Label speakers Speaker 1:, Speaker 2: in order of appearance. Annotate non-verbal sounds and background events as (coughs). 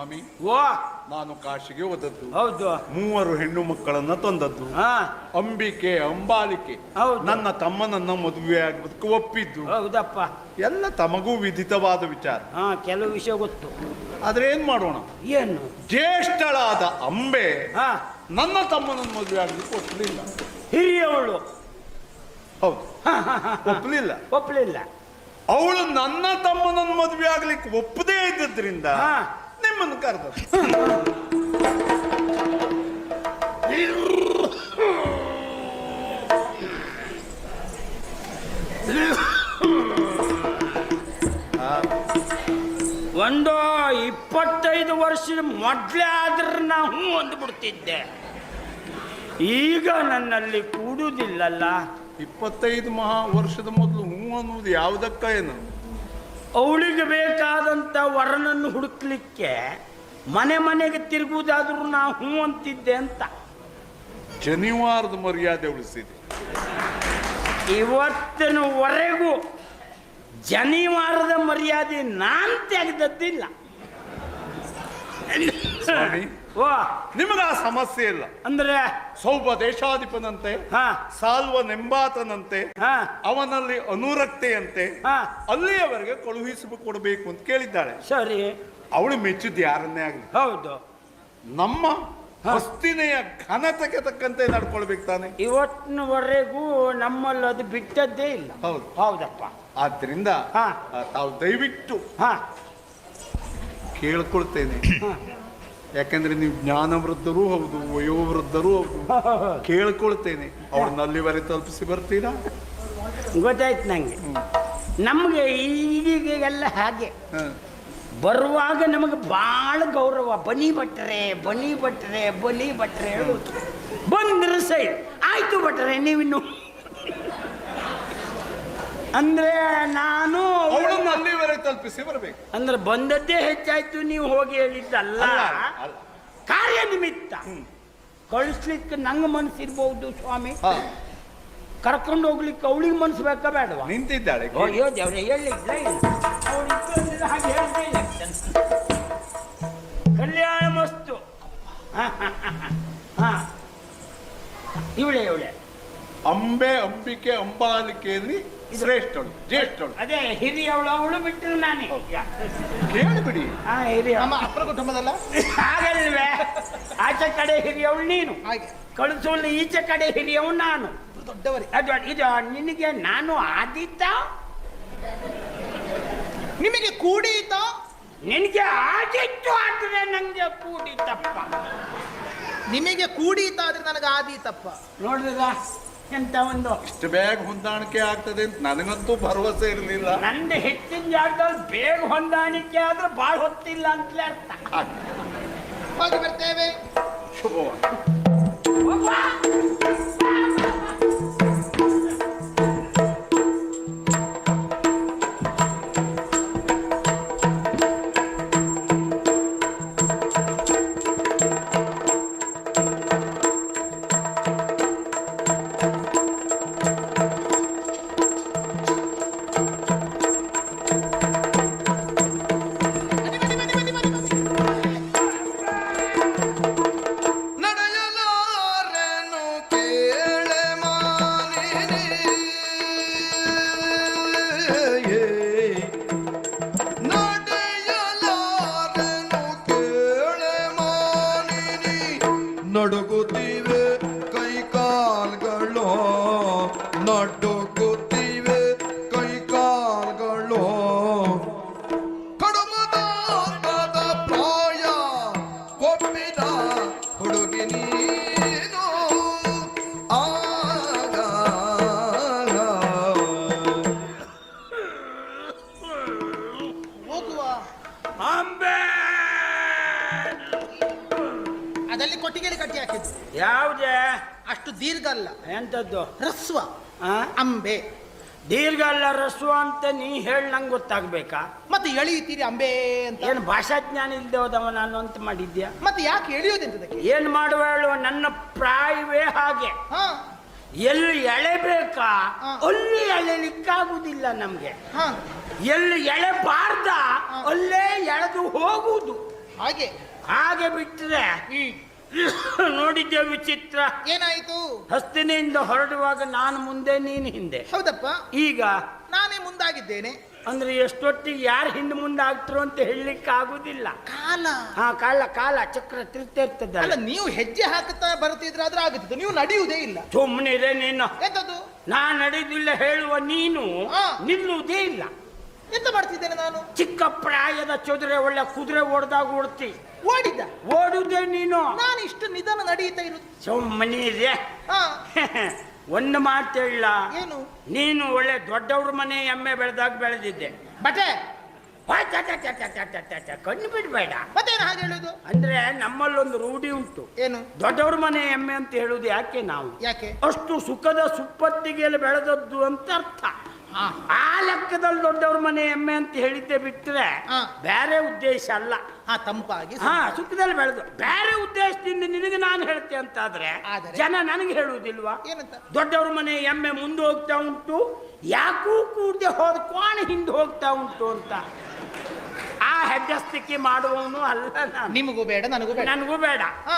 Speaker 1: ಸ್ವಾಮಿ
Speaker 2: ಓ
Speaker 1: ನಾನು ಕಾಶಿಗೆ ಹೋದದ್ದು.
Speaker 2: ಹೌದು.
Speaker 1: ಮೂವರು ಹೆಣ್ಣು ಮಕ್ಕಳನ್ನ ತಂದದ್ದು.
Speaker 2: ಹಾ.
Speaker 1: ಅಂಬಿಕೆ ಅಂಬಾಲಿಕೆ.
Speaker 2: ಹೌದು.
Speaker 1: ನನ್ನ ತಮ್ಮನನ್ನ ಮದುವೆ ಆಗೋದಕ್ಕೆ ಒಪ್ಪಿದ್ದು.
Speaker 2: ಹೌದಪ್ಪ.
Speaker 1: ಎಲ್ಲ ತಮಗೂ ವಿಧಿತವಾದ ವಿಚಾರ.
Speaker 2: ಹಾ ಕೆಲವು ವಿಷಯ ಗೊತ್ತು.
Speaker 1: ಆದ್ರೆ ಏನ್ ಮಾಡೋಣ?
Speaker 2: ಏನು?
Speaker 1: ಜ್ಯೇಷ್ಠಳಾದ ಅಂಬೆ
Speaker 2: ಹಾ.
Speaker 1: ನನ್ನ ತಮ್ಮನನ್ನು ಮದುವೆ ಆಗ್ಲಿಕ್ಕೆ ಒಪ್ಪಲಿಲ್ಲ
Speaker 2: ಹಿರಿಯವಳು.
Speaker 1: ಹೌದು. ಒಪ್ಪಲಿಲ್ಲ
Speaker 2: ಒಪ್ಪಲಿಲ್ಲ
Speaker 1: ಅವಳು ನನ್ನ ತಮ್ಮನನ್ನು ಮದುವೆ ಆಗ್ಲಿಕ್ಕೆ ಒಪ್ಪದೇ ಇದ್ದದ್ರಿಂದ
Speaker 2: ಹಾ.
Speaker 1: ನಿಮ್ಮನ್ನು ಕರ್ದ
Speaker 2: ಒಂದು ಇಪ್ಪತ್ತೈದು ವರ್ಷದ ಮೊದಲೇ ಆದ್ರೆ ನಾ ಹ್ಞೂ ಅಂದ್ಬಿಡ್ತಿದ್ದೆ. ಈಗ ನನ್ನಲ್ಲಿ ಕೂಡುವುದಿಲ್ಲಲ್ಲ
Speaker 1: ಇಪ್ಪತ್ತೈದು ಮಹಾ ವರ್ಷದ ಮೊದಲು ಹೂ ಅನ್ನುವುದು ಯಾವುದಕ್ಕ ಏನು?
Speaker 2: ಅವಳಿಗೆ ಬೇಕಾದಂಥ ವರನನ್ನು ಹುಡುಕ್ಲಿಕ್ಕೆ ಮನೆ ಮನೆಗೆ ತಿರುಗುವುದಾದ್ರೂ ನಾ ಹ್ಞೂ ಅಂತಿದ್ದೆ ಅಂತ.
Speaker 1: ಜನಿವಾರದ ಮರ್ಯಾದೆ ಉಳಿಸಿದೆ.
Speaker 2: ಇವತ್ತಿನವರೆಗೂ ಜನಿವಾರದ ಮರ್ಯಾದೆ ನಾನು ತೆಗೆದದ್ದಿಲ್ಲ.
Speaker 1: ಸ್ವಾಮಿ.
Speaker 2: ವಾ.
Speaker 1: ನಿಮಗೆ ಆ ಸಮಸ್ಯೆ ಇಲ್ಲ.
Speaker 2: ಅಂದ್ರೆ?
Speaker 1: ಸೌಭ ದೇಶಾಧಿಪನಂತೆ
Speaker 2: ಹಾ.
Speaker 1: ಸಾಲ್ವ ನೆಂಬಾತನಂತೆ
Speaker 2: ಹಾ.
Speaker 1: ಅವನಲ್ಲಿ ಅನುರಕ್ತೆಯಂತೆ
Speaker 2: ಹಾ.
Speaker 1: ಅಲ್ಲಿಯವರೆಗೆ ಕಳುಹಿಸಿ ಕೊಡಬೇಕು ಅಂತ ಕೇಳಿದ್ದಾಳೆ.
Speaker 2: ಸರಿ.
Speaker 1: ಅವಳು ಮೆಚ್ಚಿದ್ದು ಯಾರನ್ನೇ ಆಗಲಿ.
Speaker 2: ಹೌದು.
Speaker 1: ನಮ್ಮ ಹಸ್ತಿನೆಯ ಘನತೆಗೆ ತಕ್ಕಂತೆ ನಡ್ಕೊಳ್ಬೇಕು ತಾನೆ.
Speaker 2: ಇವತ್ತಿನವರೆಗೂ ನಮ್ಮಲ್ಲಿ ಅದು ಬಿಟ್ಟದ್ದೇ ಇಲ್ಲ.
Speaker 1: ಹೌದು.
Speaker 2: ಹೌದಪ್ಪ.
Speaker 1: ಆದ್ರಿಂದ
Speaker 2: ಹಾ.
Speaker 1: ತಾವು ದಯವಿಟ್ಟು
Speaker 2: ಹಾ.
Speaker 1: ಕೇಳ್ಕೊಳ್ತೇನೆ.
Speaker 2: ಹಾ.
Speaker 1: ಯಾಕಂದ್ರೆ ನೀವು ಜ್ಞಾನವೃದ್ಧರೂ ಹೌದು ವಯೋವೃದ್ಧರೂ ಹೌದು. ಕೇಳ್ಕೊಳ್ತೇನೆ. ಅಲ್ಲಿವರೆ ತಲುಪಿಸಿ ಬರ್ತೀರಾ?
Speaker 2: ಗೊತ್ತಾಯ್ತು ನಂಗೆ. ನಮಗೆ ಈಗೀಗೆಲ್ಲ ಹಾಗೆ. ಬರುವಾಗ ನಮಗೆ ಭಾಳ ಗೌರವ. ಬನಿ ಭಟ್ರೆ ಬನಿ ಭಟ್ರೆ ಬಲಿ ಭಟ್ರೆ ಬಂದ್ರೆ ಸೈ ಆಯ್ತು ಭಟ್ರೆ ನೀವಿನ್ನು. ಅಂದ್ರೆ ನಾನು
Speaker 1: ತಲುಪಿಸಿ ಬರಬೇಕು.
Speaker 2: ಅಂದ್ರೆ ಬಂದದ್ದೇ ಹೆಚ್ಚಾಯ್ತು ನೀವು ಹೋಗಿ ಹೇಳಿದ್ದಲ್ಲ.
Speaker 1: ಅಲ್ಲ, ಅಲ್ಲ.
Speaker 2: ಕಾರ್ಯ ನಿಮಿತ್ತ ಕಳಿಸ್ಲಿಕ್ಕೆ ನಂಗೆ ಮನಸ್ಸಿರ್ಬಹುದು ಸ್ವಾಮಿ.
Speaker 1: ಹಾ,
Speaker 2: ಕರ್ಕೊಂಡು ಹೋಗ್ಲಿಕ್ಕೆ ಅವಳಿಗೆ ಮನಸ್ಸು ಬೇಕಾ ಬೇಡವಾ?
Speaker 1: ನಿಂತಿದ್ದಾಳೆ
Speaker 2: ಅಯ್ಯೋ ದೇವ್ರೆ ಹೇಳಿದ್ಲ ಹಾಗೆ ಹೇಳ್ತಾ ಇಲ್ಲ ಕಲ್ಯಾಣ ಮಸ್ತು. ಹಾ ಇವಳೆ ಇವಳೆ.
Speaker 1: ಅಂಬೆ ಅಂಬಿಕೆ ಅಂಬಾಲಿಕೆಯಲ್ಲಿ ಶ್ರೇಷ್ಠಳು ಜ್ಯೇಷ್ಠಳು
Speaker 2: ಅದೇ ಹಿರಿಯವಳು ಅವಳು ಬಿಟ್ಟರು ನಾನೇ.
Speaker 1: ಕೇಳಿಬಿಡಿ
Speaker 2: ಆ ಹಿರಿಯ
Speaker 3: ನಮ್ಮ ಅಪ್ಪರ ಕುಟುಂಬದಲ್ಲ
Speaker 2: ಆಗಲ್ವೇ ಆಚೆ ಕಡೆ ಹಿರಿಯವಳು ನೀನು.
Speaker 3: ಹಾಗೆ.
Speaker 2: ಕಳಿಸೋಳು ಈಚೆ ಕಡೆ ಹಿರಿಯವಳು ನಾನು.
Speaker 3: ದೊಡ್ಡವರೇ.
Speaker 2: ಅದು ಇದು ನಿನಗೆ ನಾನು ಆದಿತ್ತ?
Speaker 3: ನಿಮಗೆ ಕೂಡಿತ?
Speaker 2: ನಿನಗೆ ಆದಿತ್ತು ಆದ್ರೆ ನಂಗೆ ಕೂಡಿತಪ್ಪ.
Speaker 3: ನಿಮಗೆ ಕೂಡಿತ ಆದ್ರೆ ನನಗೆ ಆದೀತಪ್ಪ
Speaker 2: ನೋಡಿದ ಎಂತ ಒಂದು?
Speaker 1: ಇಷ್ಟು ಬೇಗ ಹೊಂದಾಣಿಕೆ ಆಗ್ತದೆ ಅಂತ ನನಗಂತೂ ಭರವಸೆ ಇರಲಿಲ್ಲ.
Speaker 2: ನಂದು ಹೆಚ್ಚಿನ ಜಾಗದಲ್ಲಿ ಬೇಗ ಹೊಂದಾಣಿಕೆ ಆದ್ರೆ ಬಾಳ್ ಹೊತ್ತಿಲ್ಲ ಅಂತಲೇ ಅರ್ಥ.
Speaker 3: ಹೋಗಿ ಬರ್ತೇವೆ.
Speaker 1: ಶುಭವಾಗಲಿ.
Speaker 4: ನಡುಗುತ್ತಿವೆ ಕೈ ಕಾಲ್ಗಳು ಕಡುಮದಾದ ಪ್ರಾಯ ಒಪ್ಪಿದ ಹುಡುಗಿ ನೀನು. ಆಗ
Speaker 2: ಅಂಬೆ!
Speaker 3: ಅದಲ್ಲಿ ಕೊಟ್ಟಿಗೆಲಿ ಕಟ್ಟಿ ಹಾಕಿದ್ದು.
Speaker 2: ಯಾವುದೇ?
Speaker 3: ಅಷ್ಟು ದೀರ್ಘ ಅಲ್ಲ.
Speaker 2: ಎಂತದ್ದು
Speaker 3: ಹ್ರಸ್ವ? ಅಂಬೆ.
Speaker 2: ದೀರ್ಘ ಅಲ್ಲ ರಸು ಅಂತ ನೀ ಹೇಳಿ ನಂಗೆ ಗೊತ್ತಾಗ್ಬೇಕಾ?
Speaker 3: ಮತ್ತೆ ಎಳೆಯುತ್ತೀರಿ ಅಂಬೆ ಅಂತ.
Speaker 2: ಏನು ಭಾಷಾಜ್ಞಾನ ಇಲ್ಲದೆ ಹೋದವ ನಾನು ಅಂತ ಮಾಡಿದ್ಯಾ?
Speaker 3: ಮತ್ತೆ ಯಾಕೆ ಎಳೆಯೋದೆಂತದಕ್ಕೆ
Speaker 2: ಏನು ಮಾಡುವಳು ನನ್ನ ಪ್ರಾಯವೇ ಹಾಗೆ.
Speaker 3: ಹಾ.
Speaker 2: ಎಲ್ಲಿ ಎಳೆಬೇಕಾ ಅಲ್ಲಿ ಎಳೆಲಿಕ್ಕಾಗುದಿಲ್ಲ ನಮಗೆ.
Speaker 3: ಹಾ.
Speaker 2: ಎಲ್ಲಿ ಎಳೆಬಾರ್ದ ಅಲ್ಲೇ ಎಳೆದು ಹೋಗುವುದು.
Speaker 3: ಹಾಗೆ.
Speaker 2: ಹಾಗೆ ಬಿಟ್ಟರೆ (coughs) ನೋಡಿದ್ದೆ ವಿಚಿತ್ರ?
Speaker 3: ಏನಾಯ್ತು?
Speaker 2: ಹಸ್ತಿನಿಂದ ಹೊರಡುವಾಗ ನಾನು ಮುಂದೆ ನೀನು ಹಿಂದೆ.
Speaker 3: ಹೌದಪ್ಪ.
Speaker 2: ಈಗ?
Speaker 3: ನಾನೇ ಮುಂದಾಗಿದ್ದೇನೆ.
Speaker 2: ಅಂದ್ರೆ ಎಷ್ಟೊತ್ತಿಗೆ ಯಾರು ಹಿಂದೆ ಮುಂದೆ ಆಗ್ತರು ಅಂತ ಹೇಳಲಿಕ್ಕೆ ಆಗುದಿಲ್ಲ.
Speaker 3: ಕಾಲ.
Speaker 2: ಹಾ ಕಾಲ ಕಾಲ ಚಕ್ರ ತಿರ್ತಾ
Speaker 3: ಅಲ್ಲ
Speaker 2: ಇರ್ತದಲ್ಲ
Speaker 3: ನೀವು ಹೆಜ್ಜೆ ಹಾಕುತ್ತಾ ಬರ್ತಿದ್ರೆ ಆದ್ರೆ ಆಗುತ್ತಿತ್ತು ನೀವು ನಡೆಯುವುದೇ ಇಲ್ಲ.
Speaker 2: ಸುಮ್ಮನಿದೆ ನೀನು.
Speaker 3: ಎಂತದ್ದು?
Speaker 2: ನಾ ನಡೆದಿಲ್ಲ ಹೇಳುವ ನೀನು. ನಿಲ್ಲುವುದೇ ಇಲ್ಲ.
Speaker 3: ಎಂತ ಮಾಡ್ತಿದ್ದೇನೆ ನಾನು?
Speaker 2: ಚಿಕ್ಕ ಪ್ರಾಯದ ಚೌಧರಿ ಒಳ್ಳೆ ಕುದುರೆ ಓಡ್ದಾಗ ಓಡ್ತಿ.
Speaker 3: ಓಡಿದ
Speaker 2: ಓಡುದೆ ನೀನು.
Speaker 3: ನಾನು ಇಷ್ಟು ನಿಧಾನ ನಡೀತಾ ಇರು
Speaker 2: ಸುಮ್ಮನೆ ಇದೆ
Speaker 3: ಹಾ. (laughs)
Speaker 2: ಒಂದು ಮಾತು ಹೇಳ.
Speaker 3: ಏನು?
Speaker 2: ನೀನು ಒಳ್ಳೆ ದೊಡ್ಡವ್ರ ಮನೆ ಎಮ್ಮೆ ಬೆಳೆದಾಗ ಬೆಳೆದಿದ್ದೆ.
Speaker 3: ಬಟೆ
Speaker 2: ಕಣ್ಣು ಬಿಡ್ಬೇಡ.
Speaker 3: ಮತ್ತೇನು ಹಾಗೆ ಹೇಳುದು
Speaker 2: ಅಂದ್ರೆ ನಮ್ಮಲ್ಲೊಂದು ರೂಢಿ ಉಂಟು.
Speaker 3: ಏನು?
Speaker 2: ದೊಡ್ಡವ್ರ ಮನೆ ಎಮ್ಮೆ ಅಂತ ಹೇಳುದು ಯಾಕೆ ನಾವು?
Speaker 3: ಯಾಕೆ?
Speaker 2: ಅಷ್ಟು ಸುಖದ ಸುಪ್ಪತ್ತಿಗೆಯಲ್ಲಿ ಬೆಳೆದದ್ದು ಅಂತ ಅರ್ಥ. ಆ ಲೆಕ್ಕದಲ್ಲಿ ದೊಡ್ಡವ್ರ ಮನೆ ಎಮ್ಮೆ ಅಂತ ಹೇಳಿದ್ದೆ ಬಿಟ್ಟರೆ
Speaker 3: ಹಾ.
Speaker 2: ಬೇರೆ ಉದ್ದೇಶ ಅಲ್ಲ.
Speaker 3: ಹಾ ತಂಪಾಗಿ
Speaker 2: ಹಾ ಸುಖದಲ್ಲಿ ಬೆಳೆದು. ಬೇರೆ ಉದ್ದೇಶದಿಂದ ನಿನಗೆ ನಾನು ಹೇಳ್ತೆ ಅಂತಾದ್ರೆ
Speaker 3: ಆದರೆ?
Speaker 2: ಜನ ನನಗೆ ಹೇಳುವುದಿಲ್ವಾ?
Speaker 3: ಏನಂತ?
Speaker 2: ದೊಡ್ಡವ್ರ ಮನೆ ಎಮ್ಮೆ ಮುಂದೆ ಹೋಗ್ತಾ ಉಂಟು ಯಾಕೂ ಕೂಡದೆ ಹೋದ ಕೋಣ ಹಿಂದೆ ಹೋಗ್ತಾ ಉಂಟು ಅಂತ. ಆ ಹೆಡ್ಡಸ್ತಿಕೆ ಮಾಡುವವನು ಅಲ್ಲ ನಾನು.
Speaker 3: ನಿಮಗೂ ಬೇಡ ನನಗೂ ಬೇಡ.
Speaker 2: ನನಗೂ ಬೇಡ.
Speaker 3: ಹಾ